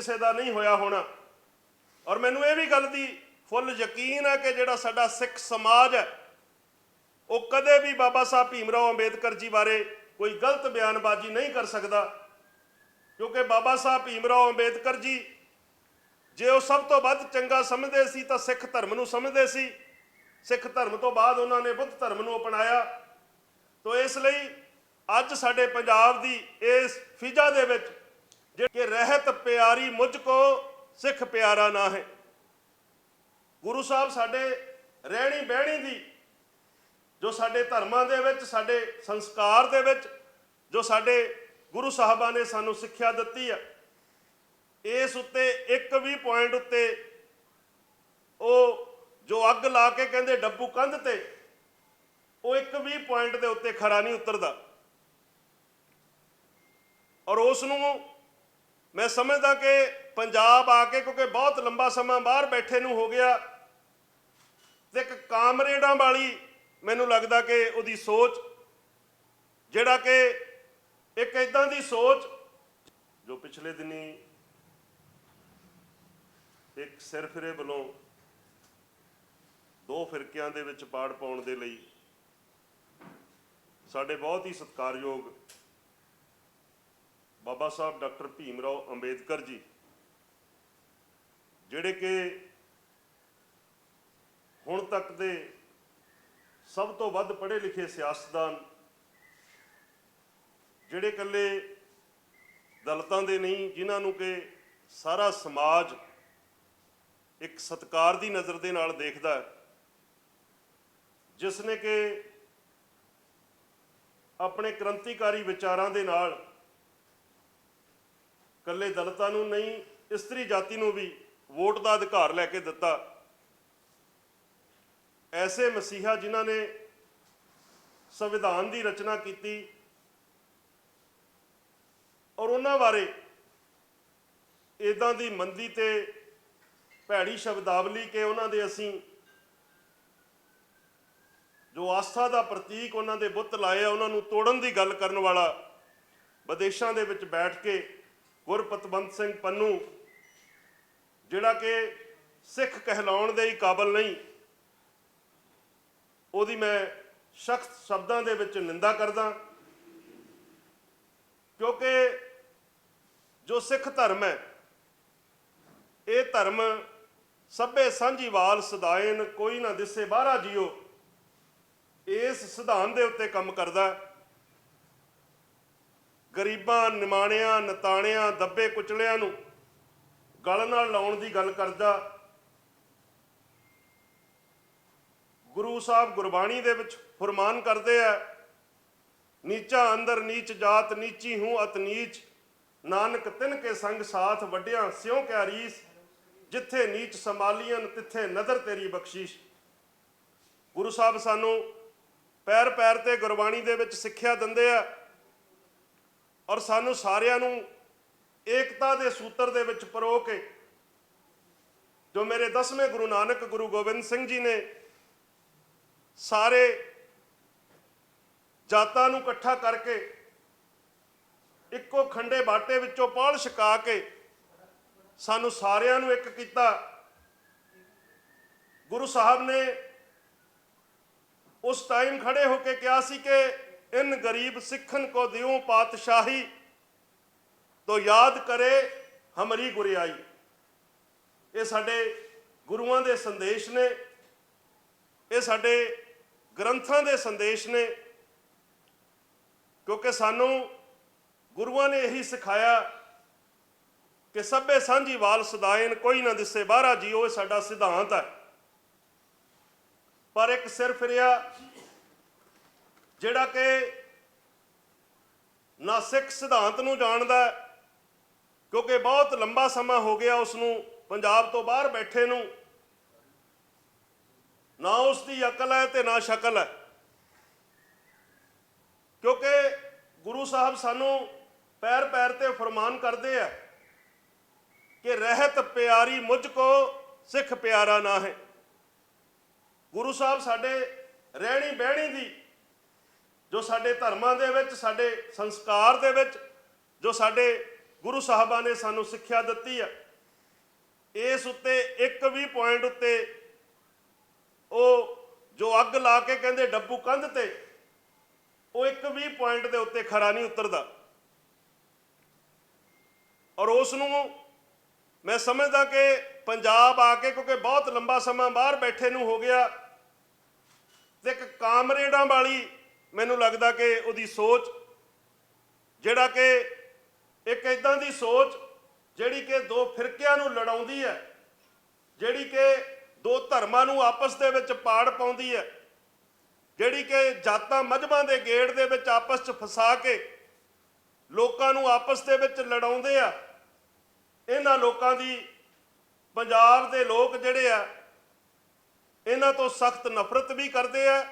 ਕਿਸੇ ਦਾ ਨਹੀਂ ਹੋਇਆ ਹੋਣਾ। ਔਰ ਮੈਨੂੰ ਇਹ ਵੀ ਗੱਲ ਦੀ ਫੁੱਲ ਯਕੀਨ ਹੈ ਕਿ ਜਿਹੜਾ ਸਾਡਾ ਸਿੱਖ ਸਮਾਜ ਹੈ, ਉਹ ਕਦੇ ਵੀ ਬਾਬਾ ਸਾਹਿਬ ਭੀਮਰਾਓ ਅੰਬੇਦਕਰ ਜੀ ਬਾਰੇ ਕੋਈ ਗਲਤ ਬਿਆਨਬਾਜ਼ੀ ਨਹੀਂ ਕਰ ਸਕਦਾ। ਕਿਉਂਕਿ ਬਾਬਾ ਸਾਹਿਬ ਭੀਮਰਾਓ ਅੰਬੇਦਕਰ ਜੀ, ਜੇ ਉਹ ਸਭ ਤੋਂ ਵੱਧ ਚੰਗਾ ਸਮਝਦੇ ਸੀ ਤਾਂ ਸਿੱਖ ਧਰਮ ਨੂੰ ਸਮਝਦੇ ਸੀ। ਸਿੱਖ ਧਰਮ ਤੋਂ ਬਾਅਦ ਉਹਨਾਂ ਨੇ ਬੁੱਧ ਧਰਮ ਨੂੰ ਅਪਣਾਇਆ। ਤੋ ਇਸ ਲਈ ਅੱਜ ਸਾਡੇ ਪੰਜਾਬ ਦੀ ਇਸ ਫਿਜ਼ਾ ਦੇ ਵਿੱਚ ਕਿ ਰਹਿਤ ਪਿਆਰੀ ਮੁਝ ਕੋ ਸਿੱਖ ਪਿਆਰਾ ਨਾ ਹੈ ਗੁਰੂ ਸਾਹਿਬ ਸਾਡੇ ਰਹਿਣੀ ਬਹਿਣੀ ਦੀ, ਜੋ ਸਾਡੇ ਧਰਮਾਂ ਦੇ ਵਿੱਚ, ਸਾਡੇ ਸੰਸਕਾਰ ਦੇ ਵਿੱਚ, ਜੋ ਸਾਡੇ ਗੁਰੂ ਸਾਹਿਬਾਂ ਨੇ ਸਾਨੂੰ ਸਿੱਖਿਆ ਦਿੱਤੀ ਹੈ ਇਸ ਉੱਤੇ ਇੱਕ ਵੀ ਪੁਆਇੰਟ ਉੱਤੇ ਉਹ ਜੋ ਅੱਗ ਲਾ ਕੇ ਕਹਿੰਦੇ ਡੱਬੂ ਕੰਧ ਤੇ, ਉਹ ਇੱਕ ਵੀ ਪੁਆਇੰਟ ਦੇ ਉੱਤੇ ਖਰਾ ਨਹੀਂ ਉਤਰਦਾ। ਔਰ ਉਸ ਨੂੰ ਮੈਂ ਸਮਝਦਾ ਕਿ ਪੰਜਾਬ ਆ ਕੇ, ਕਿਉਂਕਿ ਬਹੁਤ ਲੰਬਾ ਸਮਾਂ ਬਾਹਰ ਬੈਠੇ ਨੂੰ ਹੋ ਗਿਆ, ਤੇ ਇੱਕ ਕਾਮਰੇਡਾਂ ਵਾਲੀ ਮੈਨੂੰ ਲੱਗਦਾ ਕਿ ਉਹਦੀ ਸੋਚ, ਜਿਹੜਾ ਕਿ ਇੱਕ ਇਦਾਂ ਦੀ ਸੋਚ, ਜੋ ਪਿਛਲੇ ਦਿਨੀ ਇੱਕ ਸਿਰਫਿਰੇ ਵੱਲੋਂ ਦੋ ਫਿਰਕਿਆਂ ਦੇ ਵਿੱਚ ਪਾੜ ਪਾਉਣ ਦੇ ਲਈ ਸਾਡੇ ਬਹੁਤ ਹੀ ਸਤਿਕਾਰਯੋਗ ਬਾਬਾ ਸਾਹਿਬ ਡਾਕਟਰ ਭੀਮ ਰਾਓ ਅੰਬੇਦਕਰ ਜੀ, ਜਿਹੜੇ ਕਿ ਹੁਣ ਤੱਕ ਦੇ ਸਭ ਤੋਂ ਵੱਧ ਪੜ੍ਹੇ ਲਿਖੇ ਸਿਆਸਤਦਾਨ, ਜਿਹੜੇ ਇਕੱਲੇ ਦਲਤਾਂ ਦੇ ਨਹੀਂ, ਜਿਨ੍ਹਾਂ ਨੂੰ ਕਿ ਸਾਰਾ ਸਮਾਜ ਇੱਕ ਸਤਕਾਰ ਦੀ ਨਜ਼ਰ ਦੇ ਨਾਲ ਦੇਖਦਾ ਹੈ, ਜਿਸ ਨੇ ਕਿ ਆਪਣੇ ਕ੍ਰਾਂਤੀਕਾਰੀ ਵਿਚਾਰਾਂ ਦੇ ਨਾਲ ਕੱਲੇ ਦਲਤਾਂ ਨੂੰ ਨਹੀਂ, ਇਸਤਰੀ ਜਾਤੀ ਨੂੰ ਵੀ ਵੋਟ ਦਾ ਅਧਿਕਾਰ ਲੈ ਕੇ ਦਿੱਤਾ। ਐਸੇ ਮਸੀਹਾ ਜਿਨ੍ਹਾਂ ਨੇ ਸੰਵਿਧਾਨ ਦੀ ਰਚਨਾ ਕੀਤੀ ਔਰ ਉਹਨਾਂ ਬਾਰੇ ਇਦਾਂ ਦੀ ਮੰਦੀ ਤੇ ਭੈੜੀ ਸ਼ਬਦਾਵਲੀ ਕਿ ਉਹਨਾਂ ਦੇ ਅਸੀਂ ਜੋ ਆਸਥਾ ਦਾ ਪ੍ਰਤੀਕ ਉਹਨਾਂ ਦੇ ਬੁੱਤ ਲਾਏ ਆ, ਉਹਨਾਂ ਨੂੰ ਤੋੜਨ ਦੀ ਗੱਲ ਕਰਨ ਵਾਲਾ ਵਿਦੇਸ਼ਾਂ ਦੇ ਵਿੱਚ ਬੈਠ ਕੇ ਗੁਰਪਤਵੰਤ ਸਿੰਘ ਪੰਨੂ, ਜਿਹੜਾ ਕਿ ਸਿੱਖ ਕਹਿਲਾਉਣ ਦੇ ਹੀ ਕਾਬਲ ਨਹੀਂ, ਉਹਦੀ ਮੈਂ ਸਖਤ ਸ਼ਬਦਾਂ ਦੇ ਵਿੱਚ ਨਿੰਦਾ ਕਰਦਾ ਕਿਉਂਕਿ ਜੋ ਸਿੱਖ ਧਰਮ ਹੈ, ਇਹ ਧਰਮ ਸਭੇ ਸਾਂਝੀਵਾਲ ਸਦਾਇਨ, ਕੋਈ ਨਾ ਦਿਸੇ ਬਾਹਰਾ ਜਿਓ, ਇਸ ਸਿਧਾਂਤ ਦੇ ਉੱਤੇ ਕੰਮ ਕਰਦਾ ਹੈ। ਗਰੀਬਾਂ, ਨਿਮਾਣਿਆਂ, ਨਤਾਣਿਆਂ, ਦੱਬੇ ਕੁਚਲਿਆਂ ਨੂੰ ਗਲ ਨਾਲ ਲਾਉਣ ਦੀ ਗੱਲ ਕਰਦਾ ਗੁਰੂ ਸਾਹਿਬ ਗੁਰਬਾਣੀ ਦੇ ਵਿੱਚ ਫਰਮਾਨ ਕਰਦੇ ਆ, ਨੀਚਾ ਅੰਦਰ ਨੀਚ ਜਾਤ, ਨੀਚੀ ਹੂੰ ਅਤ ਨੀਚ। ਨਾਨਕ ਤਿਨ ਕੇ ਸੰਗ ਸਾਥ ਵੱਡਿਆਂ, ਸਿਉ ਕਿਆ ਰੀਸ। ਜਿੱਥੇ ਨੀਚ ਸੰਭਾਲੀਆਂ ਤਿੱਥੇ ਨਦਰ ਤੇਰੀ ਬਖਸ਼ੀਸ਼। ਗੁਰੂ ਸਾਹਿਬ ਸਾਨੂੰ ਪੈਰ ਪੈਰ ਤੇ ਗੁਰਬਾਣੀ ਦੇ ਵਿੱਚ ਸਿੱਖਿਆ ਦਿੰਦੇ ਆ ਔਰ ਸਾਨੂੰ ਸਾਰਿਆਂ ਨੂੰ ਏਕਤਾ ਦੇ ਸੂਤਰ ਦੇ ਵਿੱਚ ਪਰੋ ਕੇ ਜੋ ਮੇਰੇ ਦਸਵੇਂ ਗੁਰੂ ਨਾਨਕ ਗੁਰੂ ਗੋਬਿੰਦ ਸਿੰਘ ਜੀ ਨੇ ਸਾਰੇ ਜਾਤਾਂ ਨੂੰ ਇਕੱਠਾ ਕਰਕੇ ਇੱਕੋ ਖੰਡੇ ਬਾਟੇ ਵਿੱਚੋਂ ਪਾਲ ਛਕਾ ਕੇ ਸਾਨੂੰ ਸਾਰਿਆਂ ਨੂੰ ਇੱਕ ਕੀਤਾ। ਗੁਰੂ ਸਾਹਿਬ ਨੇ ਉਸ ਟਾਈਮ ਖੜੇ ਹੋ ਕੇ ਕਿਹਾ ਸੀ ਕਿ ਇਨ ਗਰੀਬ ਸਿੱਖਨ ਕੋ ਦਿਉ ਪਾਤਸ਼ਾਹੀ, ਤੋ ਯਾਦ ਕਰੇ ਹਮਰੀ ਗੁਰਿਆਈ। ਇਹ ਸਾਡੇ ਗੁਰੂਆਂ ਦੇ ਸੰਦੇਸ਼ ਨੇ, ਇਹ ਸਾਡੇ ਗ੍ਰੰਥਾਂ ਦੇ ਸੰਦੇਸ਼ ਨੇ, ਕਿਉਂਕਿ ਸਾਨੂੰ ਗੁਰੂਆਂ ਨੇ ਇਹੀ ਸਿਖਾਇਆ ਕਿ ਸਭੇ ਸਾਂਝੀਵਾਲ ਸਦਾਇਨ, ਕੋਈ ਨਾ ਦਿਸੇ ਬਾਹਰਾ ਜੀਓ, ਇਹ ਸਾਡਾ ਸਿਧਾਂਤ ਹੈ। ਪਰ ਇੱਕ ਸਿਰ ਫਿਰਿਆ ਜਿਹੜਾ ਕਿ ਨਾ ਸਿੱਖ ਸਿਧਾਂਤ ਨੂੰ ਜਾਣਦਾ ਕਿਉਂਕਿ ਬਹੁਤ ਲੰਬਾ ਸਮਾਂ ਹੋ ਗਿਆ ਉਸ ਨੂੰ, ਪੰਜਾਬ ਤੋਂ ਬਾਹਰ ਬੈਠੇ ਨੂੰ। ਨਾ ਉਸ ਦੀ ਅਕਲ ਹੈ ਤੇ ਨਾ ਸ਼ਕਲ ਹੈ। ਕਿਉਂਕਿ ਗੁਰੂ ਸਾਹਿਬ ਸਾਨੂੰ ਪੈਰ ਪੈਰ ਤੇ ਫਰਮਾਨ ਕਰਦੇ ਆ ਕਿ ਰਹਿਤ ਪਿਆਰੀ ਮੁਝ ਕੋ, ਸਿੱਖ ਪਿਆਰਾ ਨਾ ਹੈ ਗੁਰੂ ਸਾਹਿਬ ਸਾਡੇ ਰਹਿਣੀ ਬਹਿਣੀ ਦੀ ਜੋ ਸਾਡੇ ਧਰਮਾਂ ਦੇ ਵਿੱਚ, ਸਾਡੇ ਸੰਸਕਾਰ ਦੇ ਵਿੱਚ, ਜੋ ਸਾਡੇ ਗੁਰੂ ਸਾਹਿਬਾਂ ਨੇ ਸਾਨੂੰ ਸਿੱਖਿਆ ਦਿੱਤੀ ਆ, ਇਸ ਉੱਤੇ ਇੱਕ ਵੀ ਪੁਆਇੰਟ ਉੱਤੇ ਉਹ ਜੋ ਅੱਗ ਲਾ ਕੇ ਕਹਿੰਦੇ ਡੱਬੂ ਕੰਧ ਤੇ, ਉਹ ਇੱਕ ਵੀ ਪੁਆਇੰਟ ਦੇ ਉੱਤੇ ਖਰਾ ਨਹੀਂ ਉਤਰਦਾ। ਔਰ ਉਸ ਨੂੰ ਮੈਂ ਸਮਝਦਾ ਕਿ ਪੰਜਾਬ ਆ ਕੇ, ਕਿਉਂਕਿ ਬਹੁਤ ਲੰਬਾ ਸਮਾਂ ਬਾਹਰ ਬੈਠੇ ਨੂੰ ਹੋ ਗਿਆ, ਤੇ ਇੱਕ ਕਾਮਰੇਡਾਂ ਵਾਲੀ ਮੈਨੂੰ ਲੱਗਦਾ ਕਿ ਉਹਦੀ ਸੋਚ, ਜਿਹੜਾ ਕਿ ਇੱਕ ਇਦਾਂ ਦੀ ਸੋਚ ਜਿਹੜੀ ਕਿ ਦੋ ਫਿਰਕਿਆਂ ਨੂੰ ਲੜਾਉਂਦੀ ਹੈ, ਜਿਹੜੀ ਕਿ ਦੋ ਧਰਮਾਂ ਨੂੰ ਆਪਸ ਦੇ ਵਿੱਚ ਪਾੜ ਪਾਉਂਦੀ ਹੈ, ਜਿਹੜੀ ਕਿ ਜਾਤਾਂ ਮਜਬਾਂ ਦੇ ਗੇੜ ਦੇ ਵਿੱਚ ਆਪਸ 'ਚ ਫਸਾ ਕੇ ਲੋਕਾਂ ਨੂੰ ਆਪਸ ਦੇ ਵਿੱਚ ਲੜਾਉਂਦੇ ਆ, ਇਹਨਾਂ ਲੋਕਾਂ ਦੀ ਪੰਜਾਬ ਦੇ ਲੋਕ ਜਿਹੜੇ ਆ, ਇਹਨਾਂ ਤੋਂ ਸਖਤ ਨਫ਼ਰਤ ਵੀ ਕਰਦੇ ਆ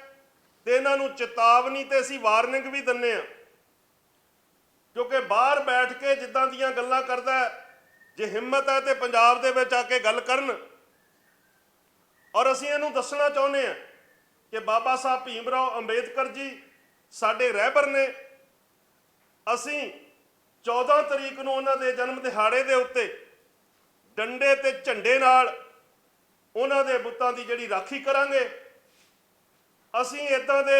ਤੇ ਇਹਨਾਂ ਨੂੰ ਚੇਤਾਵਨੀ ਤੇ ਅਸੀਂ ਵਾਰਨਿੰਗ ਵੀ ਦਿੰਨੇ ਆ। ਕਿਉਂਕਿ ਬਾਹਰ ਬੈਠ ਕੇ ਜਿੱਦਾਂ ਦੀਆਂ ਗੱਲਾਂ ਕਰਦਾ ਜੇ ਹਿੰਮਤ ਹੈ ਤੇ ਪੰਜਾਬ ਦੇ ਵਿੱਚ ਆ ਕੇ ਗੱਲ ਕਰਨ। ਔਰ ਅਸੀਂ ਇਹਨੂੰ ਦੱਸਣਾ ਚਾਹੁੰਦੇ ਆ ਕਿ ਬਾਬਾ ਸਾਹਿਬ ਭੀਮ ਰਾਓ ਅੰਬੇਦਕਰ ਜੀ ਸਾਡੇ ਰਹਿਬਰ ਨੇ। ਅਸੀਂ 14 ਤਰੀਕ ਨੂੰ ਉਹਨਾਂ ਦੇ ਜਨਮ ਦਿਹਾੜੇ ਦੇ ਉੱਤੇ ਡੰਡੇ ਤੇ ਝੰਡੇ ਨਾਲ ਉਹਨਾਂ ਦੇ ਬੁੱਤਾਂ ਦੀ ਜਿਹੜੀ ਰਾਖੀ ਕਰਾਂਗੇ। ਅਸੀਂ ਇਦਾਂ ਦੇ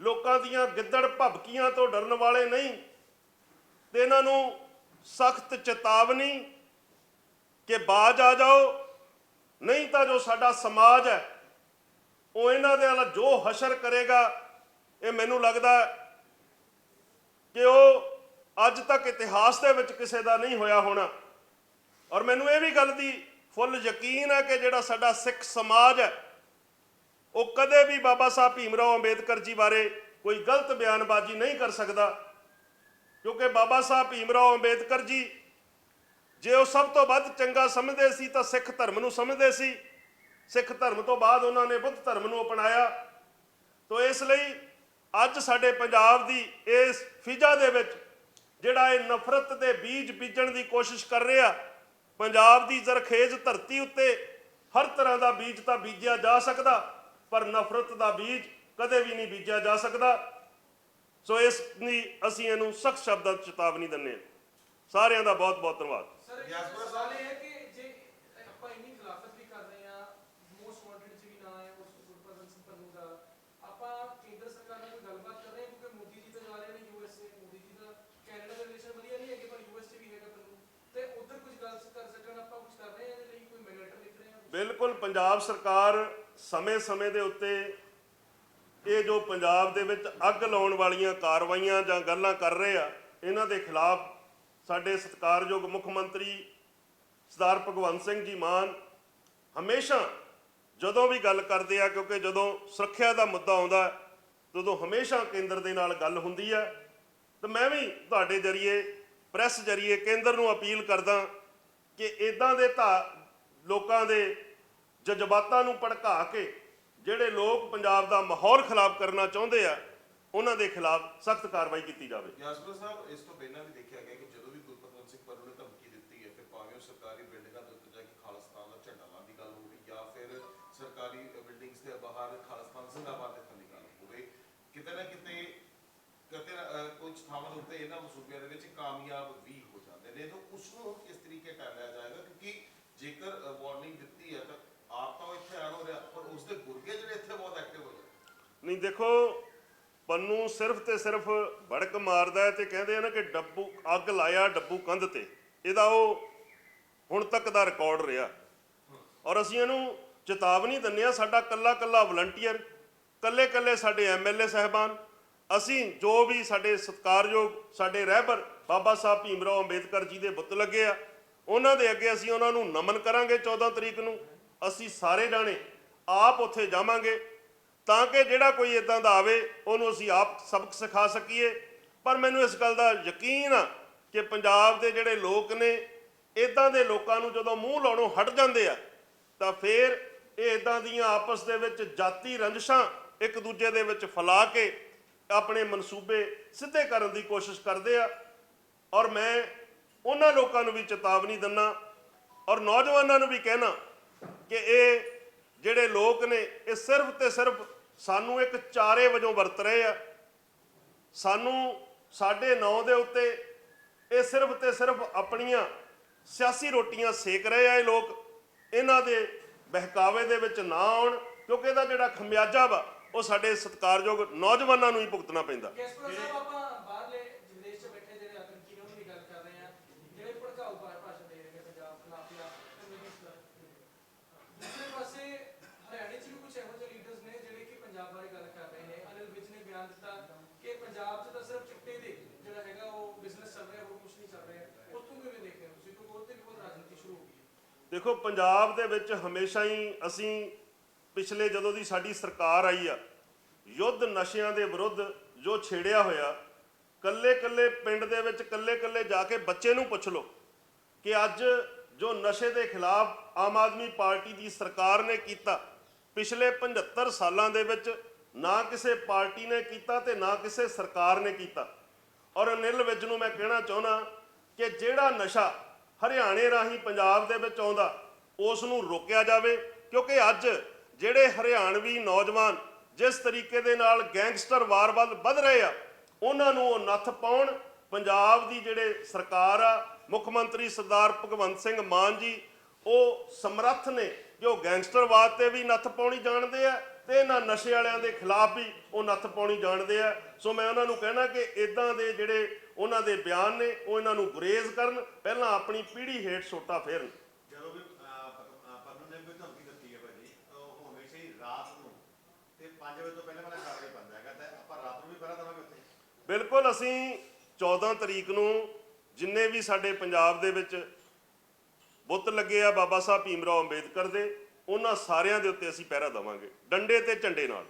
ਲੋਕਾਂ ਦੀਆਂ ਗਿੱਦੜ ਭਬਕੀਆਂ ਤੋਂ ਡਰਨ ਵਾਲੇ ਨਹੀਂ ਤੇ ਇਹਨਾਂ ਨੂੰ ਸਖਤ ਚੇਤਾਵਨੀ ਕਿ ਬਾਜ ਆ ਜਾਓ, ਨਹੀਂ ਤਾਂ ਜੋ ਸਾਡਾ ਸਮਾਜ ਹੈ, ਉਹ ਇਹਨਾਂ ਦੇ ਨਾਲ ਜੋ ਹਸ਼ਰ ਕਰੇਗਾ, ਇਹ ਮੈਨੂੰ ਲੱਗਦਾ ਕਿ ਉਹ ਅੱਜ ਤੱਕ ਇਤਿਹਾਸ ਦੇ ਵਿੱਚ ਕਿਸੇ ਦਾ ਨਹੀਂ ਹੋਇਆ ਹੋਣਾ। ਔਰ ਮੈਨੂੰ ਇਹ ਵੀ ਗੱਲ ਦੀ ਫੁੱਲ ਯਕੀਨ ਹੈ ਕਿ ਜਿਹੜਾ ਸਾਡਾ ਸਿੱਖ ਸਮਾਜ ਹੈ ਉਹ ਕਦੇ ਵੀ ਬਾਬਾ ਸਾਹਿਬ ਭੀਮ ਰਾਓ ਅੰਬੇਦਕਰ ਜੀ ਬਾਰੇ ਕੋਈ ਗਲਤ ਬਿਆਨਬਾਜ਼ੀ ਨਹੀਂ ਕਰ ਸਕਦਾ। ਕਿਉਂਕਿ ਬਾਬਾ ਸਾਹਿਬ ਭੀਮ ਰਾਓ ਅੰਬੇਦਕਰ ਜੀ, ਜੇ ਉਹ ਸਭ ਤੋਂ ਵੱਧ ਚੰਗਾ ਸਮਝਦੇ ਸੀ ਤਾਂ ਸਿੱਖ ਧਰਮ ਨੂੰ ਸਮਝਦੇ ਸੀ। ਸਿੱਖ ਧਰਮ ਤੋਂ ਬਾਅਦ ਉਹਨਾਂ ਨੇ ਬੁੱਧ ਧਰਮ ਨੂੰ ਅਪਣਾਇਆ। ਤੋ ਇਸ ਲਈ ਅੱਜ ਸਾਡੇ ਪੰਜਾਬ ਦੀ ਇਸ ਫਿਜ਼ਾ ਦੇ ਵਿੱਚ ਜਿਹੜਾ ਇਹ ਨਫ਼ਰਤ ਦੇ ਬੀਜ ਬੀਜਣ ਦੀ ਕੋਸ਼ਿਸ਼ ਕਰ ਰਿਹਾ, ਪੰਜਾਬ ਦੀ ਜ਼ਰਖੇਜ਼ ਧਰਤੀ ਉੱਤੇ ਹਰ ਤਰ੍ਹਾਂ ਦਾ ਬੀਜ ਤਾਂ ਬੀਜਿਆ ਜਾ ਸਕਦਾ। ਪਰ ਨਫ਼ਰਤ ਦਾ ਬੀਜ ਕਦੇ ਵੀ ਨਹੀਂ ਬੀਜਿਆ ਜਾ ਸਕਦਾ। ਸੋ ਇਸ ਲਈ ਅਸੀਂ ਇਹਨੂੰ ਸਖਤ ਸ਼ਬਦਾਂ 'ਚ ਚੇਤਾਵਨੀ ਦਿੰਦੇ ਹਾਂ। ਸਾਰਿਆਂ ਦਾ ਬਹੁਤ ਬਹੁਤ ਧੰਨਵਾਦ। ਸਰ ਇੱਕ ਯਾਸਪੁਰਾ ਸਵਾਲ ਇਹ ਹੈ ਕਿ ਜੇ ਆਪਾਂ ਇੰਨੀ ਖਿਲਾਫਤ ਵੀ ਕਰ ਰਹੇ ਆ ਮੋਸਟ ਵਾਂਟਡ ਚ ਵੀ ਨਾ ਹੈ ਉਸ ਗੁਰਪ੍ਰਦਨ ਸਿੰਘ ਪੰਨੂ ਦਾ ਆਪਾਂ ਕੇਂਦਰ ਸਰਕਾਰ ਨਾਲ ਕੋਈ ਗੱਲਬਾਤ ਕਰ ਰਹੇ ਹਾਂ? ਕਿਉਂਕਿ ਮੋਦੀ ਜੀ ਤਾਂ ਜਾ ਰਹੇ ਨੇ ਯੂਐਸਏ ਮੋਦੀ ਜੀ ਦਾ ਕੈਨੇਡਾ ਦੇ ਰਿਲੇਸ਼ਨ ਵਧੀਆ ਨਹੀਂ ਹੈਗੇ ਪਰ ਯੂਐਸ ਚ ਵੀ ਹੈਗਾ ਪੰਨੂ। ਤੇ ਉਧਰ ਕੁਝ ਗੱਲ ਕਰ ਸਕਣ ਆਪਾਂ ਕੁਝ ਕਰ ਰਹੇ ਹਾਂ? ਇਹਦੇ ਲਈ ਕੋਈ ਮੈਂਡੇਟਰ ਲਿਖ ਰਹੇ ਹਾਂ? ਬਿਲਕੁਲ ਪੰਜਾਬ ਸਰਕਾਰ ਸਮੇਂ-ਸਮੇਂ ਦੇ ਉੱਤੇ ਇਹ ਜੋ ਪੰਜਾਬ ਦੇ ਵਿੱਚ ਅੱਗ ਲਾਉਣ ਵਾਲੀਆਂ ਕਾਰਵਾਈਆਂ ਜਾਂ ਗੱਲਾਂ ਕਰ ਰਹੇ ਆ ਇਹਨਾਂ ਦੇ ਖਿਲਾਫ ਸਾਡੇ ਸਤਿਕਾਰਯੋਗ ਮੁੱਖ ਮੰਤਰੀ ਸਰਦਾਰ ਭਗਵੰਤ ਸਿੰਘ ਜੀ ਮਾਨ ਹਮੇਸ਼ਾ ਜਦੋਂ ਵੀ ਗੱਲ ਕਰਦੇ ਆ ਕਿਉਂਕਿ ਜਦੋਂ ਸੁਰੱਖਿਆ ਦਾ ਮੁੱਦਾ ਆਉਂਦਾ ਹੈ, ਉਦੋਂ ਹਮੇਸ਼ਾ ਕੇਂਦਰ ਦੇ ਨਾਲ ਗੱਲ ਹੁੰਦੀ ਹੈ ਤੇ ਮੈਂ ਵੀ ਤੁਹਾਡੇ ਜਰੀਏ ਪ੍ਰੈਸ ਜਰੀਏ ਕੇਂਦਰ ਨੂੰ ਅਪੀਲ ਕਰਦਾ ਕਿ ਇਦਾਂ ਦੇ ਧਾ ਲੋਕਾਂ ਦੇ ਜਜ਼ਬਾਤਾਂ ਨੂੰ ਭੜਕਾ ਕੇ ਜਿਹੜੇ ਲੋਕ ਪੰਜਾਬ ਦਾ ਮਾਹੌਲ ਖਰਾਬ ਕਰਨਾ ਚਾਹੁੰਦੇ ਆ, ਉਹਨਾਂ ਦੇ ਖਿਲਾਫ ਸਖਤ ਕਾਰਵਾਈ ਕੀਤੀ ਜਾਵੇ। ਯਾਸਪੁਰ ਸਾਹਿਬ, ਇਸ ਤੋਂ ਪਹਿਲਾਂ ਵੀ ਦੇਖਿਆ ਗਿਆ ਕਿ ਜਦੋਂ ਵੀ ਗੁਰਪਤਵੰਤ ਸਿੰਘ ਪੰਨੂ ਨੇ ਧਮਕੀ ਦਿੱਤੀ ਹੈ, ਫਿਰ ਭਾਵੇਂ ਉਹ ਸਰਕਾਰੀ ਬਿਲਡਿੰਗਾਂ ਦੇ ਉੱਤੇ ਜਾ ਕੇ ਖਾਲਿਸਤਾਨ ਦਾ ਝੰਡਾ ਲਾਉਣ ਦੀ ਗੱਲ ਹੋਵੇ ਜਾਂ ਫਿਰ ਸਰਕਾਰੀ ਬਿਲਡਿੰਗਸ ਦੇ ਬਾਹਰ ਖਾਲਿਸਤਾਨ ਜ਼ਿੰਦਾਬਾਦ ਲਿਖਣ ਦੀ ਗੱਲ ਹੋਵੇ ਕਿਤੇ ਨਾ ਕਿਤੇ ਕਿਤੇ ਕੁਝ ਥਾਵਾਂ ਦੇ ਉੱਤੇ ਇਹਨਾਂ ਮਸੂਬਿਆਂ ਦੇ ਵਿੱਚ ਕਾਮਯਾਬ ਵੀ ਹੋ ਜਾਂਦੇ ਨੇ। ਤਾਂ ਉਸ ਨੂੰ ਕਿਸ ਤਰੀਕੇ ਟਾਲਿਆ ਜਾਏਗਾ? ਕਿਉਂਕਿ ਜੇਕਰ ਵਾਰਨਿੰਗ ਦਿੱਤੀ ਹੈ, ਤਾਂ ਆਪ ਹੋ ਰਿਹਾ, ਪਰ ਉਸ ਦੇ ਗੁਰਗੇ ਜਿਹੜੇ ਇੱਥੇ ਬਹੁਤ ਐਕਟਿਵ ਹੋ ਜਾਂਦੇ ਨਹੀਂ, ਦੇਖੋ, ਪੰਨੂ ਸਿਰਫ ਤੇ ਸਿਰਫ ਭੜਕ ਮਾਰਦਾ ਤੇ ਕਹਿੰਦੇ ਆ ਨਾ ਕਿ ਡੱਬੂ, ਅੱਗ ਲਾਇਆ ਡੱਬੂ ਕੰਧ ਤੇ। ਇਹਦਾ ਉਹ ਹੁਣ ਤੱਕ ਦਾ ਰਿਕਾਰਡ ਰਿਹਾ। ਔਰ ਅਸੀਂ ਇਹਨੂੰ ਚੇਤਾਵਨੀ ਦਿੰਦੇ ਆ ਸਾਡਾ ਕੱਲਾ ਕੱਲਾ ਵਲੰਟੀਅਰ ਕੱਲੇ ਕੱਲੇ ਸਾਡੇ ਐਮਐਲਏ ਸਹਿਬਾਨ, ਅਸੀਂ ਜੋ ਵੀ ਸਾਡੇ ਸਤਿਕਾਰਯੋਗ, ਸਾਡੇ ਰਹਿਬਰ ਬਾਬਾ ਸਾਹਿਬ ਭੀਮ ਰਾਓ ਅੰਬੇਦਕਰ ਜੀ ਦੇ ਬੁੱਤ ਲੱਗੇ ਆ, ਉਹਨਾਂ ਦੇ ਅੱਗੇ ਅਸੀਂ ਉਹਨਾਂ ਨੂੰ ਨਮਨ ਕਰਾਂਗੇ 14 ਤਰੀਕ ਨੂੰ। ਅਸੀਂ ਸਾਰੇ ਜਾਣੇ ਆਪ ਉੱਥੇ ਜਾਵਾਂਗੇ ਤਾਂ ਕਿ ਜਿਹੜਾ ਕੋਈ ਇਦਾਂ ਦਾ ਆਵੇ, ਉਹਨੂੰ ਅਸੀਂ ਆਪ ਸਬਕ ਸਿਖਾ ਸਕੀਏ। ਪਰ ਮੈਨੂੰ ਇਸ ਗੱਲ ਦਾ ਯਕੀਨ ਆ ਕਿ ਪੰਜਾਬ ਦੇ ਜਿਹੜੇ ਲੋਕ ਨੇ ਇਦਾਂ ਦੇ ਲੋਕਾਂ ਨੂੰ ਜਦੋਂ ਮੂੰਹ ਲਾਉਣੋਂ ਹਟ ਜਾਂਦੇ ਆ, ਤਾਂ ਫਿਰ ਇਹ ਇਦਾਂ ਦੀਆਂ ਆਪਸ ਦੇ ਵਿੱਚ ਜਾਤੀ ਰੰਜਸ਼ਾਂ ਇੱਕ ਦੂਜੇ ਦੇ ਵਿੱਚ ਫੈਲਾ ਕੇ ਆਪਣੇ ਮਨਸੂਬੇ ਸਿੱਧੇ ਕਰਨ ਦੀ ਕੋਸ਼ਿਸ਼ ਕਰਦੇ ਆ। ਔਰ ਮੈਂ ਉਹਨਾਂ ਲੋਕਾਂ ਨੂੰ ਵੀ ਚੇਤਾਵਨੀ ਦਿੰਨਾ ਔਰ ਨੌਜਵਾਨਾਂ ਨੂੰ ਵੀ ਕਹਿਣਾ ਕਿ ਇਹ ਜਿਹੜੇ ਲੋਕ ਨੇ, ਇਹ ਸਿਰਫ ਤੇ ਸਿਰਫ ਸਾਨੂੰ ਇੱਕ ਚਾਰੇ ਵਜੋਂ ਵਰਤ ਰਹੇ ਆ। ਸਾਨੂੰ ਸਾਡੇ ਨਾਂ ਦੇ ਉੱਤੇ ਇਹ ਸਿਰਫ ਤੇ ਸਿਰਫ ਆਪਣੀਆਂ ਸਿਆਸੀ ਰੋਟੀਆਂ ਸੇਕ ਰਹੇ ਆ ਇਹ ਲੋਕ। ਇਹਨਾਂ ਦੇ ਬਹਿਕਾਵੇ ਦੇ ਵਿੱਚ ਨਾ ਆਉਣ, ਕਿਉਂਕਿ ਇਹਦਾ ਜਿਹੜਾ ਖਮਿਆਜਾ ਵਾ, ਉਹ ਸਾਡੇ ਸਤਿਕਾਰਯੋਗ ਨੌਜਵਾਨਾਂ ਨੂੰ ਹੀ ਭੁਗਤਣਾ ਪੈਂਦਾ। ਕੈਸਪਰ ਸਾਹਿਬ, ਆਪਾਂ ਬਾਹਰਲੇ ਵਿਦੇਸ਼ 'ਚ ਬੈਠੇ ਜਿਹੜੇ ਆਤੰਕੀ ਨੇ ਉਹਨਾਂ ਦੀ ਗੱਲ ਕਰ ਰਹੇ ਆ ਜਿਹੜੇ ਭੜਕਾਊ ਭਾ- ਭਾਸ਼ਣ ਦੇ ਰਹੇ ਨੇ ਪੰਜਾਬ ਖਿਲਾਫ ਜਾਂ ਕਮਿਊਨਿਸਟ ਦੂਸਰੇ ਪਾਸੇ ਹਰਿਆਣੇ 'ਚ ਵੀ ਕੁਝ ਇਹੋ ਜਿਹੇ ਲੀਡਰਸ ਨੇ ਜਿਹੜੇ ਕਿ ਪੰਜਾਬ ਬਾਰੇ ਗੱਲ ਕਰ ਰਹੇ ਨੇ ਅਨਿਲ ਵਿਜ ਨੇ ਬਿਆਨ ਦਿੱਤਾ ਕਿ ਪੰਜਾਬ 'ਚ ਤਾਂ ਸਿਰਫ ਚਿੱਟੇ ਦੇ ਜਿਹੜਾ ਹੈਗਾ ਉਹ ਬਿਜ਼ਨਸ ਚੱਲ ਰਿਹਾ ਹੋਰ ਕੁਝ ਨਹੀਂ ਚੱਲ ਰਿਹਾ ਉੱਥੋਂ ਕਿਵੇਂ ਦੇਖਦੇ ਹੋ ਤੁਸੀਂ ਕਿਉਂਕਿ ਉੱਥੇ ਵੀ ਬਹੁਤ ਰਾਜਨੀਤੀ ਸ਼ੁਰੂ ਹੋ ਗਈ ਹੈ ਦੇਖੋ, ਪੰਜਾਬ ਦੇ ਵਿੱਚ ਹਮੇਸ਼ਾ ਹੀ ਅਸੀਂ ਪਿਛਲੇ ਜਦੋਂ ਦੀ ਸਾਡੀ ਸਰਕਾਰ ਆਈ ਆ, ਯੁੱਧ ਨਸ਼ਿਆਂ ਦੇ ਵਿਰੁੱਧ ਜੋ ਛੇੜਿਆ ਹੋਇਆ ਕੱਲੇ ਕੱਲੇ ਪਿੰਡ ਦੇ ਵਿੱਚ ਕੱਲੇ ਕੱਲੇ ਜਾ ਕੇ ਬੱਚੇ ਨੂੰ ਪੁੱਛ ਲਓ ਕਿ ਅੱਜ ਜੋ ਨਸ਼ੇ ਦੇ ਖਿਲਾਫ ਆਮ ਆਦਮੀ ਪਾਰਟੀ ਦੀ ਸਰਕਾਰ ਨੇ ਕੀਤਾ, ਪਿਛਲੇ 75 ਸਾਲਾਂ ਦੇ ਵਿੱਚ ਨਾ ਕਿਸੇ ਪਾਰਟੀ ਨੇ ਕੀਤਾ ਤੇ ਨਾ ਕਿਸੇ ਸਰਕਾਰ ਨੇ ਕੀਤਾ। ਔਰ ਅਨਿਲ ਵਿਜ ਨੂੰ ਮੈਂ ਕਹਿਣਾ ਚਾਹੁੰਦਾ ਕਿ ਜਿਹੜਾ ਨਸ਼ਾ ਹਰਿਆਣੇ ਰਾਹੀਂ ਪੰਜਾਬ ਦੇ ਵਿੱਚ ਆਉਂਦਾ, ਉਸ ਨੂੰ ਰੋਕਿਆ ਜਾਵੇ, ਕਿਉਂਕਿ ਅੱਜ ਜਿਹੜੇ ਹਰਿਆਣਵੀ ਨੌਜਵਾਨ ਜਿਸ ਤਰੀਕੇ ਦੇ ਨਾਲ ਗੈਂਗਸਟਰ ਵਾਰ ਵੱਲ ਵੱਧ ਰਹੇ ਆ, ਉਹਨਾਂ ਨੂੰ ਉਹ ਨੱਥ ਪਾਉਣ, ਪੰਜਾਬ ਦੀ ਜਿਹੜੇ ਸਰਕਾਰ ਆ, ਮੁੱਖ ਮੰਤਰੀ ਸਰਦਾਰ ਭਗਵੰਤ ਸਿੰਘ ਮਾਨ ਜੀ, ਉਹ ਸਮਰੱਥ ਨੇ ਕਿ ਉਹ ਗੈਂਗਸਟਰਵਾਦ ਤੇ ਵੀ ਨੱਥ ਪਾਉਣੀ ਜਾਣਦੇ ਆ ਤੇ ਇਹਨਾਂ ਨਸ਼ੇ ਵਾਲਿਆਂ ਦੇ ਖਿਲਾਫ ਵੀ ਉਹ ਨੱਥ ਪਾਉਣੀ ਜਾਣਦੇ ਆ। ਸੋ ਮੈਂ ਉਹਨਾਂ ਨੂੰ ਕਹਿਣਾ ਕਿ ਇਦਾਂ ਦੇ ਜਿਹੜੇ ਉਹਨਾਂ ਦੇ ਬਿਆਨ ਨੇ ਉਹ ਇਹਨਾਂ ਨੂੰ ਗੁਰੇਜ਼ ਕਰਨ ਪਹਿਲਾਂ ਆਪਣੀ ਪੀੜ੍ਹੀ ਹੇਠ ਸੋਟਾ ਫੇਰਨ। ਜਦੋਂ ਵੀ ਪਰਨੂ ਨੇ ਕੋਈ ਧਮਕੀ ਦਿੱਤੀ ਹੈ ਭਾਜੀ ਉਹ ਹਮੇਸ਼ਾ ਹੀ ਰਾਤ ਨੂੰ ਤੇ 5 ਵਜੇ ਤੋਂ ਪਹਿਲਾਂ ਪਹਿਲਾਂ ਕਾਰਵਾਈ ਬੰਦ ਹੈਗਾ ਤੇ ਆਪਾਂ ਰਾਤ ਨੂੰ ਵੀ ਪਹਿਲਾਂ ਦੇਵਾਂਗੇ ਉੱਥੇ? ਬਿਲਕੁਲ ਅਸੀਂ 14 ਤਰੀਕ ਨੂੰ ਜਿੰਨੇ ਵੀ ਸਾਡੇ ਪੰਜਾਬ ਦੇ ਵਿੱਚ ਬੁੱਤ ਲੱਗੇ ਆ ਬਾਬਾ ਸਾਹਿਬ ਭੀਮ ਰਾਓ ਅੰਬੇਦਕਰ ਦੇ ਉਹਨਾਂ ਸਾਰਿਆਂ ਦੇ ਉੱਤੇ ਅਸੀਂ ਪਹਿਰਾ ਦੇਵਾਂਗੇ ਡੰਡੇ ਤੇ ਝੰਡੇ ਨਾਲ।